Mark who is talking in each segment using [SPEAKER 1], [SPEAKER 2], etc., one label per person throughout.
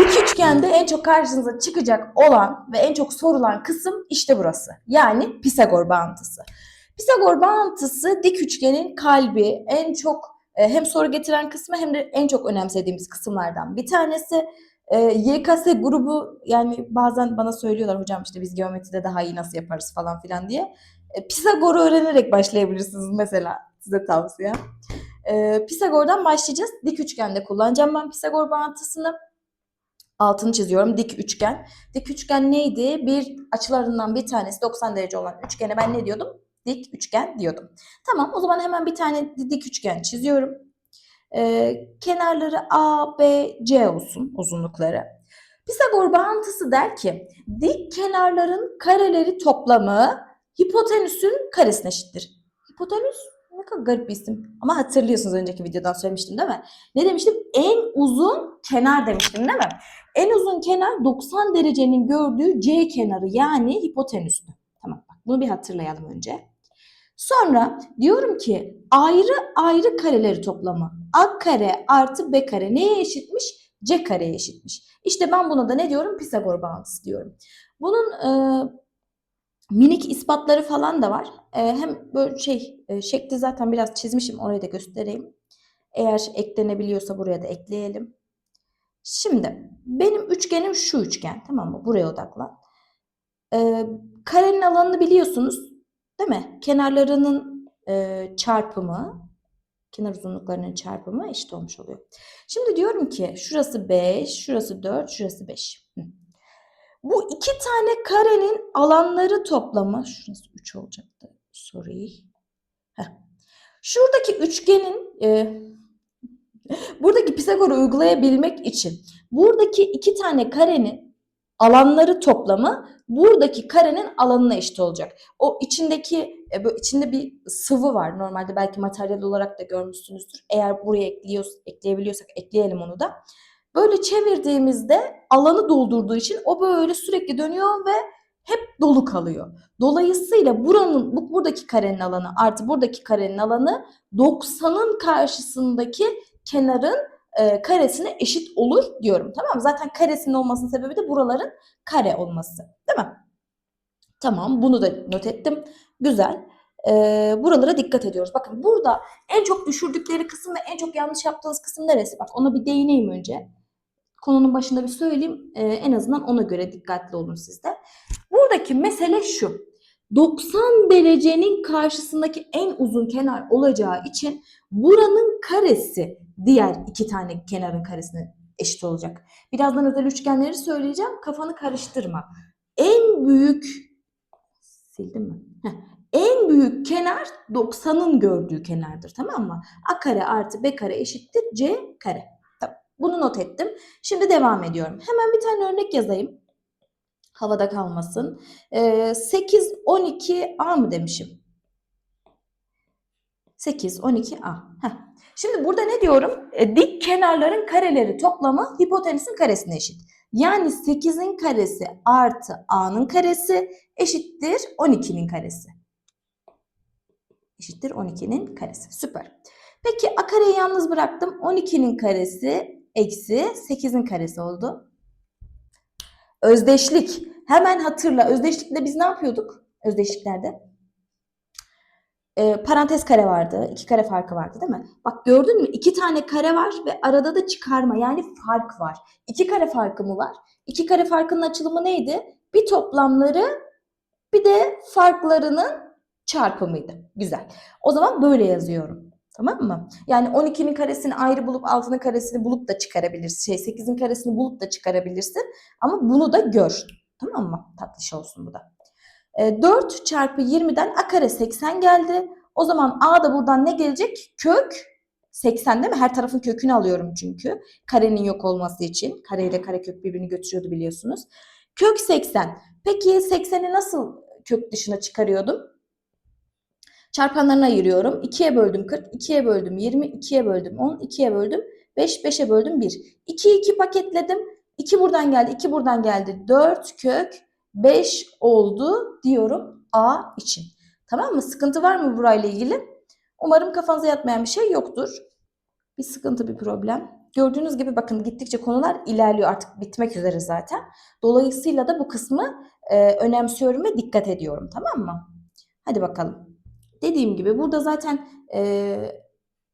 [SPEAKER 1] Dik üçgende en çok karşınıza çıkacak olan ve en çok sorulan kısım işte burası. Yani Pisagor bağıntısı. Pisagor bağıntısı dik üçgenin kalbi en çok e, hem soru getiren kısmı hem de en çok önemsediğimiz kısımlardan bir tanesi. E, YKS grubu yani bazen bana söylüyorlar hocam işte biz geometride daha iyi nasıl yaparız falan filan diye. E, Pisagor'u öğrenerek başlayabilirsiniz mesela size tavsiye. Pisagor'dan başlayacağız. Dik üçgende kullanacağım ben Pisagor bağıntısını. Altını çiziyorum. Dik üçgen. Dik üçgen neydi? Bir açılarından bir tanesi 90 derece olan üçgene ben ne diyordum? Dik üçgen diyordum. Tamam o zaman hemen bir tane dik üçgen çiziyorum. Ee, kenarları A, B, C olsun uzunlukları. Pisagor bağıntısı der ki dik kenarların kareleri toplamı hipotenüsün karesine eşittir. Hipotenüs ne kadar garip bir isim. Ama hatırlıyorsunuz önceki videodan söylemiştim değil mi? Ne demiştim? En uzun kenar demiştim değil mi? En uzun kenar 90 derecenin gördüğü C kenarı yani hipotenüstü. Tamam bak bunu bir hatırlayalım önce. Sonra diyorum ki ayrı ayrı kareleri toplamı A kare artı B kare neye eşitmiş? C kareye eşitmiş. İşte ben buna da ne diyorum? Pisagor bağıntısı diyorum. Bunun e, minik ispatları falan da var. E, hem böyle şey e, şekli zaten biraz çizmişim orayı da göstereyim. Eğer eklenebiliyorsa buraya da ekleyelim. Şimdi benim üçgenim şu üçgen tamam mı? Buraya odaklan. E, karenin alanını biliyorsunuz değil mi? Kenarlarının e, çarpımı kenar uzunluklarının çarpımı eşit olmuş oluyor. Şimdi diyorum ki şurası 5, şurası 4, şurası 5. Hı. Bu iki tane karenin alanları toplamı, şurası 3 olacaktı, sorry. Heh. Şuradaki üçgenin, e, buradaki Pisagor'u uygulayabilmek için buradaki iki tane karenin alanları toplamı buradaki karenin alanına eşit olacak. O içindeki e, içinde bir sıvı var. Normalde belki materyal olarak da görmüşsünüzdür. Eğer buraya ekliyor, ekleyebiliyorsak ekleyelim onu da. Böyle çevirdiğimizde alanı doldurduğu için o böyle sürekli dönüyor ve hep dolu kalıyor. Dolayısıyla buranın bu buradaki karenin alanı artı buradaki karenin alanı 90'ın karşısındaki kenarın e, karesine eşit olur diyorum. Tamam mı? Zaten karesinin olmasının sebebi de buraların kare olması. Değil mi? Tamam bunu da not ettim. Güzel. E, buralara dikkat ediyoruz. Bakın burada en çok düşürdükleri kısım ve en çok yanlış yaptığınız kısım neresi? Bak ona bir değineyim önce. Konunun başında bir söyleyeyim. E, en azından ona göre dikkatli olun siz de. Buradaki mesele şu. 90 derecenin karşısındaki en uzun kenar olacağı için buranın karesi diğer iki tane kenarın karesine eşit olacak. Birazdan özel üçgenleri söyleyeceğim. Kafanı karıştırma. En büyük sildim mi? Heh. En büyük kenar 90'ın gördüğü kenardır tamam mı? A kare artı B kare eşittir C kare. Tamam. Bunu not ettim. Şimdi devam ediyorum. Hemen bir tane örnek yazayım. Havada kalmasın. Ee, 8, 12 A mı demişim? 8, 12 A. Heh. Şimdi burada ne diyorum? E, dik kenarların kareleri toplamı hipotenüsün karesine eşit. Yani 8'in karesi artı A'nın karesi eşittir 12'nin karesi. Eşittir 12'nin karesi. Süper. Peki A kareyi yalnız bıraktım. 12'nin karesi eksi 8'in karesi oldu. Özdeşlik. Hemen hatırla. Özdeşlikte biz ne yapıyorduk? Özdeşliklerde e, parantez kare vardı. iki kare farkı vardı değil mi? Bak gördün mü? İki tane kare var ve arada da çıkarma yani fark var. İki kare farkı mı var? İki kare farkının açılımı neydi? Bir toplamları bir de farklarının çarpımıydı. Güzel. O zaman böyle yazıyorum. Tamam mı? Yani 12'nin karesini ayrı bulup 6'nın karesini bulup da çıkarabilirsin. Şey 8'in karesini bulup da çıkarabilirsin. Ama bunu da gör. Tamam mı? Tatlış olsun bu da. 4 çarpı 20'den a kare 80 geldi. O zaman a da buradan ne gelecek? Kök 80 değil mi? Her tarafın kökünü alıyorum çünkü. Karenin yok olması için. Kare ile kare kök birbirini götürüyordu biliyorsunuz. Kök 80. Peki 80'i nasıl kök dışına çıkarıyordum? Çarpanlarına ayırıyorum. 2'ye böldüm 40, 2'ye böldüm 20, 2'ye böldüm 10, 2'ye böldüm 5, 5'e böldüm 1. 2'yi 2 paketledim. 2 buradan geldi, 2 buradan geldi. 4 kök 5 oldu diyorum A için. Tamam mı? Sıkıntı var mı burayla ilgili? Umarım kafanıza yatmayan bir şey yoktur. Bir sıkıntı, bir problem. Gördüğünüz gibi bakın gittikçe konular ilerliyor. Artık bitmek üzere zaten. Dolayısıyla da bu kısmı e, önemsiyorum ve dikkat ediyorum. Tamam mı? Hadi bakalım. Dediğim gibi burada zaten e,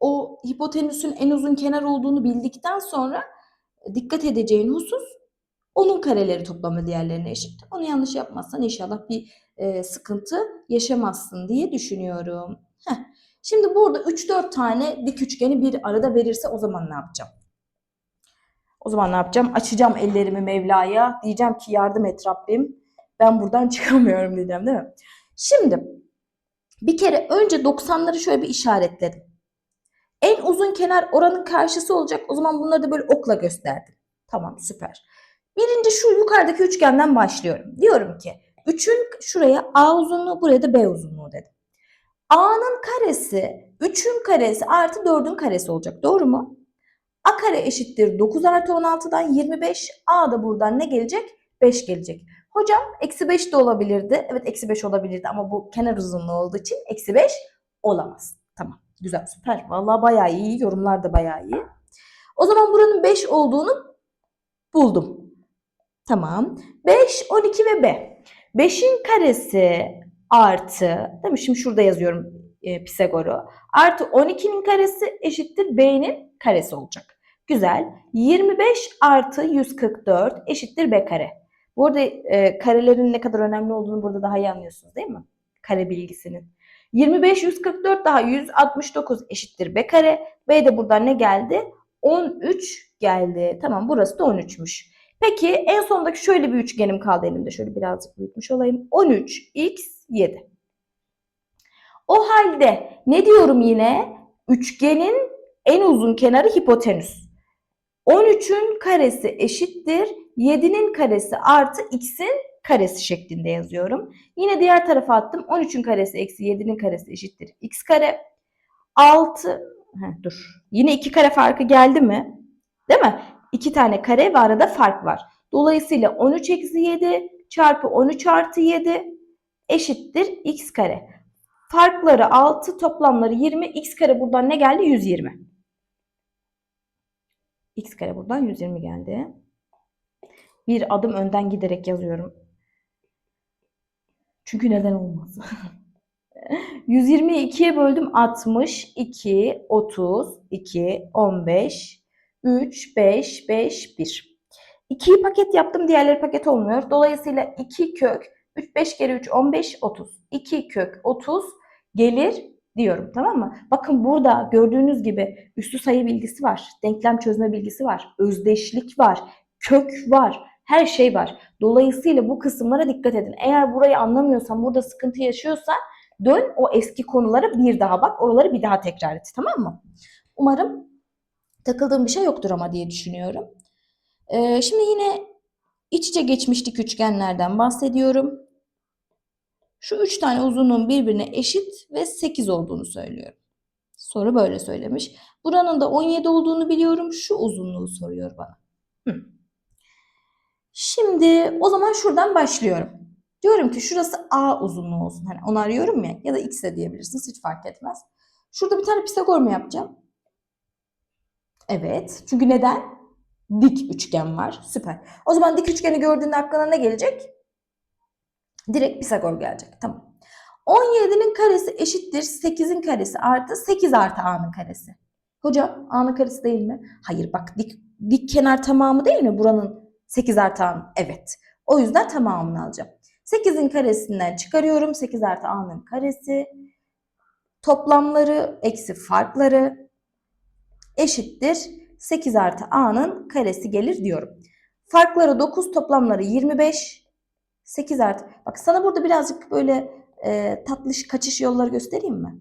[SPEAKER 1] o hipotenüsün en uzun kenar olduğunu bildikten sonra dikkat edeceğin husus onun kareleri toplamı diğerlerine eşit. Onu yanlış yapmazsan inşallah bir e, sıkıntı yaşamazsın diye düşünüyorum. Heh. Şimdi burada 3-4 tane dik üçgeni bir arada verirse o zaman ne yapacağım? O zaman ne yapacağım? Açacağım ellerimi Mevla'ya. Diyeceğim ki yardım et Rabbim. Ben buradan çıkamıyorum diyeceğim değil mi? Şimdi bir kere önce 90'ları şöyle bir işaretledim. En uzun kenar oranın karşısı olacak. O zaman bunları da böyle okla gösterdim. Tamam süper. Birinci şu yukarıdaki üçgenden başlıyorum. Diyorum ki 3'ün şuraya A uzunluğu buraya da B uzunluğu dedim. A'nın karesi 3'ün karesi artı 4'ün karesi olacak. Doğru mu? A kare eşittir 9 artı 16'dan 25. A da buradan ne gelecek? 5 gelecek. Hocam eksi 5 de olabilirdi. Evet eksi 5 olabilirdi ama bu kenar uzunluğu olduğu için eksi 5 olamaz. Güzel süper. Vallahi bayağı iyi. Yorumlar da bayağı iyi. O zaman buranın 5 olduğunu buldum. Tamam. 5, 12 ve B. 5'in karesi artı, değil mi? Şimdi şurada yazıyorum e, Pisagor'u. Artı 12'nin karesi eşittir B'nin karesi olacak. Güzel. 25 artı 144 eşittir B kare. Bu arada e, karelerin ne kadar önemli olduğunu burada daha iyi anlıyorsunuz değil mi? Kare bilgisinin. 25 144 daha 169 eşittir B kare. B de buradan ne geldi? 13 geldi. Tamam burası da 13'müş. Peki en sondaki şöyle bir üçgenim kaldı elimde. Şöyle birazcık büyütmüş olayım. 13 x 7. O halde ne diyorum yine? Üçgenin en uzun kenarı hipotenüs. 13'ün karesi eşittir 7'nin karesi artı x'in karesi şeklinde yazıyorum. Yine diğer tarafa attım. 13'ün karesi eksi 7'nin karesi eşittir x kare. 6 Heh, dur. Yine 2 kare farkı geldi mi? Değil mi? 2 tane kare ve arada fark var. Dolayısıyla 13 eksi 7 çarpı 13 artı 7 eşittir x kare. Farkları 6 toplamları 20 x kare buradan ne geldi? 120. x kare buradan 120 geldi. Bir adım önden giderek yazıyorum. Çünkü neden olmaz? 120'yi 2'ye böldüm 60, 2, 30, 2, 15, 3, 5, 5, 1. 2'yi paket yaptım diğerleri paket olmuyor. Dolayısıyla 2 kök 3, 5 kere 3, 15, 30. 2 kök 30 gelir diyorum tamam mı? Bakın burada gördüğünüz gibi üstü sayı bilgisi var. Denklem çözme bilgisi var. Özdeşlik var. Kök var. Her şey var. Dolayısıyla bu kısımlara dikkat edin. Eğer burayı anlamıyorsan, burada sıkıntı yaşıyorsan dön o eski konulara bir daha bak. Oraları bir daha tekrar et. Tamam mı? Umarım takıldığım bir şey yoktur ama diye düşünüyorum. Ee, şimdi yine iç içe geçmişlik üçgenlerden bahsediyorum. Şu üç tane uzunluğun birbirine eşit ve 8 olduğunu söylüyorum. Soru böyle söylemiş. Buranın da 17 olduğunu biliyorum. Şu uzunluğu soruyor bana. Hı. Şimdi o zaman şuradan başlıyorum. Diyorum ki şurası A uzunluğu olsun. Hani onu arıyorum ya ya da X de diyebilirsiniz hiç fark etmez. Şurada bir tane Pisagor mu yapacağım? Evet. Çünkü neden? Dik üçgen var. Süper. O zaman dik üçgeni gördüğünde aklına ne gelecek? Direkt Pisagor gelecek. Tamam. 17'nin karesi eşittir 8'in karesi artı 8 artı A'nın karesi. Hocam A'nın karesi değil mi? Hayır bak dik, dik kenar tamamı değil mi buranın 8 artı A'nın? Evet. O yüzden tamamını alacağım. 8'in karesinden çıkarıyorum. 8 artı A'nın karesi. Toplamları eksi farkları eşittir. 8 artı A'nın karesi gelir diyorum. Farkları 9 toplamları 25. 8 artı. Bak sana burada birazcık böyle e, tatlış kaçış yolları göstereyim mi?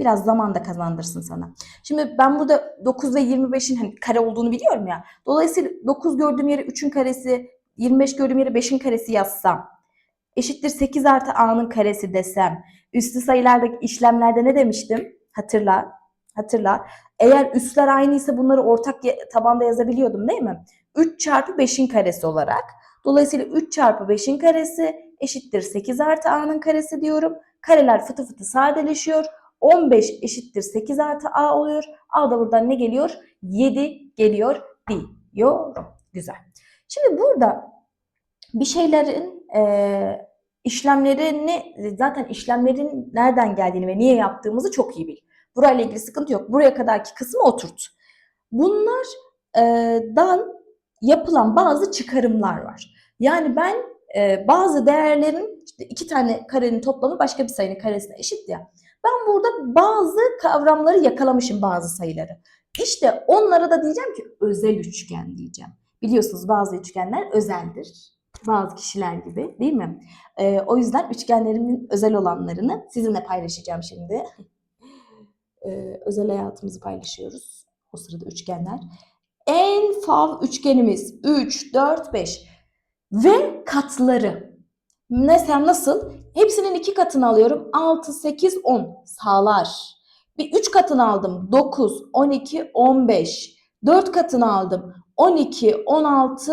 [SPEAKER 1] Biraz zaman da kazandırsın sana. Şimdi ben burada 9 ve 25'in hani kare olduğunu biliyorum ya. Dolayısıyla 9 gördüğüm yere 3'ün karesi, 25 gördüğüm yere 5'in karesi yazsam. Eşittir 8 artı A'nın karesi desem. Üstü sayılardaki işlemlerde ne demiştim? Hatırla. Hatırla. Eğer üstler aynıysa bunları ortak tabanda yazabiliyordum değil mi? 3 çarpı 5'in karesi olarak. Dolayısıyla 3 çarpı 5'in karesi eşittir 8 artı A'nın karesi diyorum. Kareler fıtı fıtı sadeleşiyor. 15 eşittir 8 artı A oluyor. A da buradan ne geliyor? 7 geliyor diyorum. Güzel. Şimdi burada bir şeylerin e, işlemlerini zaten işlemlerin nereden geldiğini ve niye yaptığımızı çok iyi bil. Burayla ilgili sıkıntı yok. Buraya kadarki kısmı oturt. Bunlardan yapılan bazı çıkarımlar var. Yani ben e, bazı değerlerin işte iki tane karenin toplamı başka bir sayının karesine eşit ya. Ben burada bazı kavramları yakalamışım bazı sayıları. İşte onlara da diyeceğim ki özel üçgen diyeceğim. Biliyorsunuz bazı üçgenler özeldir. Bazı kişiler gibi değil mi? Ee, o yüzden üçgenlerimin özel olanlarını sizinle paylaşacağım şimdi. Ee, özel hayatımızı paylaşıyoruz. O sırada üçgenler. En fav üçgenimiz 3, 4, 5 ve katları. Mesela nasıl? Hepsinin iki katını alıyorum. 6, 8, 10 sağlar. Bir 3 katını aldım. 9, 12, 15. 4 katını aldım. 12, 16,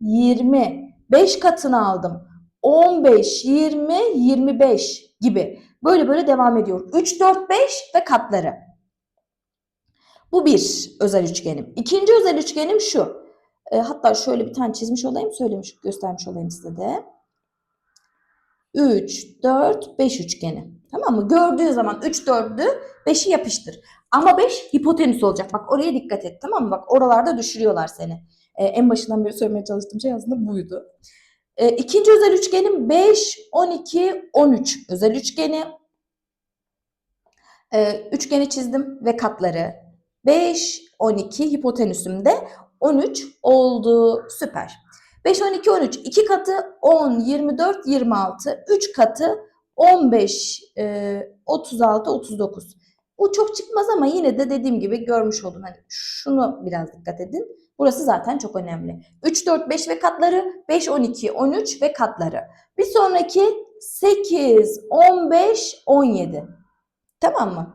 [SPEAKER 1] 20. 5 katını aldım. 15, 20, 25 gibi. Böyle böyle devam ediyor. 3, 4, 5 ve katları. Bu bir özel üçgenim. İkinci özel üçgenim şu. E, hatta şöyle bir tane çizmiş olayım, söylemiş, göstermiş olayım size de. 3, 4, 5 üçgeni. Tamam mı? Gördüğü zaman 3, 4'ü 5'i yapıştır. Ama 5 hipotenüs olacak. Bak oraya dikkat et tamam mı? Bak oralarda düşürüyorlar seni. E, en başından beri söylemeye çalıştığım şey aslında buydu. E, ikinci özel üçgenim 5, 12, 13 özel üçgeni. E, üçgeni çizdim ve katları 5, 12 hipotenüsümde 13 oldu. Süper. 5, 12, 13. 2 katı 10, 24, 26. 3 katı 15, e, 36, 39. Bu çok çıkmaz ama yine de dediğim gibi görmüş oldum. Hani şunu biraz dikkat edin. Burası zaten çok önemli. 3, 4, 5 ve katları. 5, 12, 13 ve katları. Bir sonraki 8, 15, 17. Tamam mı?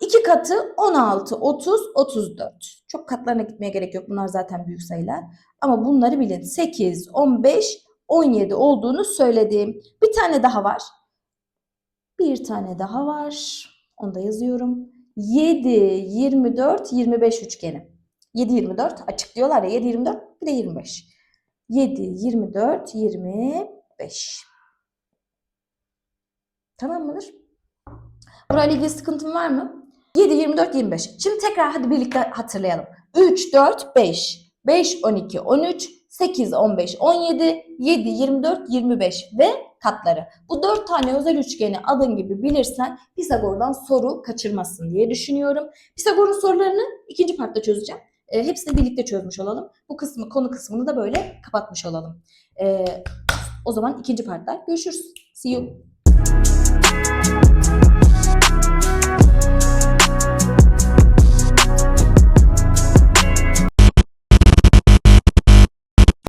[SPEAKER 1] 2 katı 16, 30, 34. Çok katlarına gitmeye gerek yok. Bunlar zaten büyük sayılar. Ama bunları bilin. 8, 15, 17 olduğunu söyledim. Bir tane daha var. Bir tane daha var. Onu da yazıyorum. 7, 24, 25 üçgeni. 7, 24 açıklıyorlar ya. 7, 24 bir de 25. 7, 24, 25. Tamam mıdır? Burayla ilgili sıkıntın var mı? 7, 24, 25. Şimdi tekrar hadi birlikte hatırlayalım. 3, 4, 5. 5, 12, 13, 8, 15, 17, 7, 24, 25 ve katları. Bu dört tane özel üçgeni adın gibi bilirsen Pisagor'dan soru kaçırmazsın diye düşünüyorum. Pisagor'un sorularını ikinci partta çözeceğim. E, hepsini birlikte çözmüş olalım. Bu kısmı konu kısmını da böyle kapatmış olalım. E, o zaman ikinci partta görüşürüz. See you.